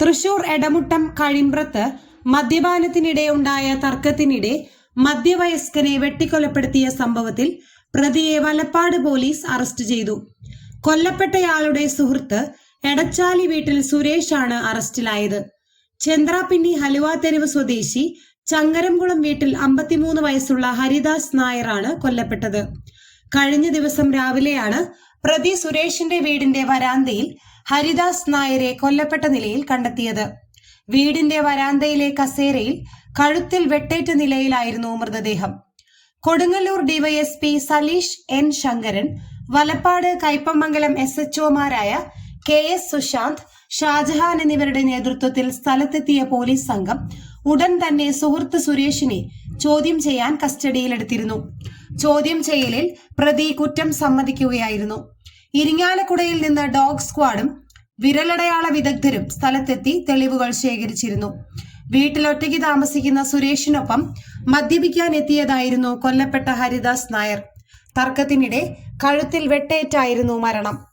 തൃശൂർ എടമുട്ടം കഴിമ്പ്രത്ത് മദ്യപാനത്തിനിടെ ഉണ്ടായ തർക്കത്തിനിടെ മധ്യവയസ്കനെ വെട്ടിക്കൊലപ്പെടുത്തിയ സംഭവത്തിൽ പ്രതിയെ വലപ്പാട് പോലീസ് അറസ്റ്റ് ചെയ്തു. കൊല്ലപ്പെട്ടയാളുടെ സുഹൃത്ത് എടച്ചാലി വീട്ടിൽ സുരേഷാണ് അറസ്റ്റിലായത്. ചന്ദ്രാപിന്നി ഹലുവ തെരുവ് സ്വദേശി ചങ്ങരംകുളം വീട്ടിൽ അമ്പത്തിമൂന്ന് വയസ്സുള്ള ഹരിദാസ് നായരാണ് കൊല്ലപ്പെട്ടത്. കഴിഞ്ഞ ദിവസം രാവിലെയാണ് പ്രതി സുരേഷിന്റെ വീടിന്റെ വരാന്തയിൽ ഹരിദാസ് നായരെ കൊല്ലപ്പെട്ട നിലയിൽ കണ്ടെത്തിയത്. വീടിന്റെ വരാന്തയിലെ കസേരയിൽ കഴുത്തിൽ വെട്ടേറ്റ നിലയിലായിരുന്നു മൃതദേഹം. Kodungallur DYSP Saleesh N Shankaran Valappad Kaipamangalam S എച്ച്ഒമാരായ K S Sushanth Shajahan എന്നിവരുടെ നേതൃത്വത്തിൽ സ്ഥലത്തെത്തിയ പോലീസ് സംഘം ഉടൻ തന്നെ സുഹൃത്ത് സുരേഷിനെ ചോദ്യം ചെയ്യാൻ കസ്റ്റഡിയിലെടുത്തിരുന്നു. ചോദ്യം ചെയ്യലിൽ പ്രതി കുറ്റം സമ്മതിക്കുകയായിരുന്നു. ഇരിങ്ങാലക്കുടയിൽ നിന്ന് ഡോഗ് സ്ക്വാഡും വിരലടയാള വിദഗ്ധരും സ്ഥലത്തെത്തി തെളിവുകൾ ശേഖരിച്ചിരുന്നു. വീട്ടിലൊറ്റയ്ക്ക് താമസിക്കുന്ന സുരേഷിനൊപ്പം മദ്യപിക്കാൻ എത്തിയതായിരുന്നു കൊല്ലപ്പെട്ട ഹരിദാസ് നായർ. തർക്കത്തിനിടെ കഴുത്തിൽ വെട്ടേറ്റായിരുന്നു മരണം.